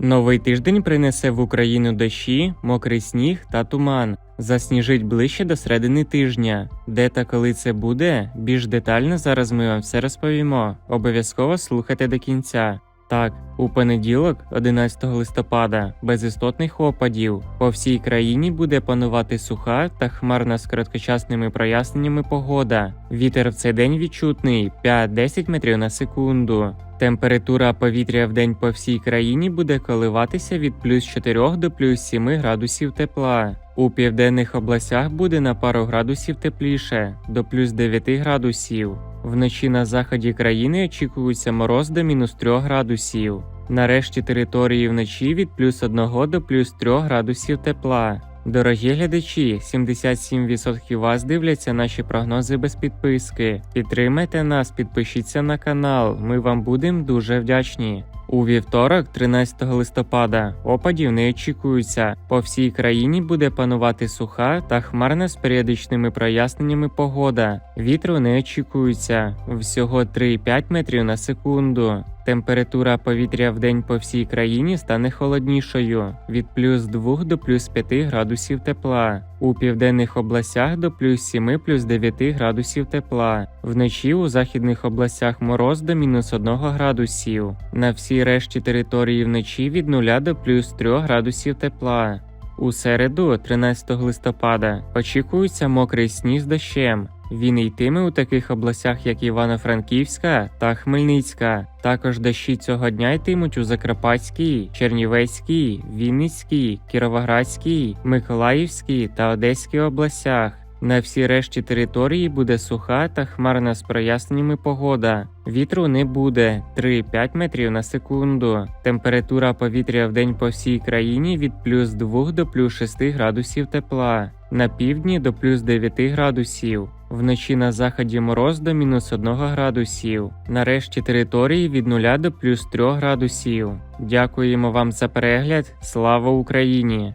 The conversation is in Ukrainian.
Новий тиждень принесе в Україну дощі, мокрий сніг та туман. Засніжить ближче до середини тижня. Де та коли це буде, більш детально зараз ми вам все розповімо. Обов'язково слухайте до кінця. Так, у понеділок, 11 листопада, без істотних опадів по всій країні буде панувати суха та хмарна з короткочасними проясненнями погода. Вітер в цей день відчутний 5-10 метрів на секунду. Температура повітря в день по всій країні буде коливатися від плюс 4 до плюс 7 градусів тепла. У південних областях буде на пару градусів тепліше до плюс 9 градусів. Вночі на заході країни очікується мороз до мінус 3 градусів. Нарешті території вночі від плюс 1 до плюс 3 градусів тепла. Дорогі глядачі, 77% вас дивляться наші прогнози без підписки. Підтримайте нас, підпишіться на канал. Ми вам будемо дуже вдячні. У вівторок, 13 листопада, опадів не очікується. По всій країні буде панувати суха та хмарна з періодичними проясненнями погода. Вітру не очікується всього 3,5 метрів на секунду. Температура повітря в день по всій країні стане холоднішою від плюс 2 до плюс 5 градусів тепла. У південних областях до плюс 7 плюс 9 градусів тепла. Вночі у західних областях мороз до мінус 1 градусів. На всій решті території вночі від 0 до плюс 3 градусів тепла. У середу, 13 листопада, очікується мокрий сніг з дощем. Він йтиме у таких областях, як Івано-Франківська та Хмельницька. Також дощі цього дня йтимуть у Закарпатській, Чернівецькій, Вінницькій, Кіровоградській, Миколаївській та Одеській областях. На всій решті території буде суха та хмарна з проясненнями погода. Вітру не буде 3-5 метрів на секунду. Температура повітря в день по всій країні від плюс 2 до плюс 6 градусів тепла. На півдні до плюс 9 градусів. Вночі на заході мороз до мінус 1 градусів. На решті території від 0 до плюс 3 градусів. Дякуємо вам за перегляд. Слава Україні!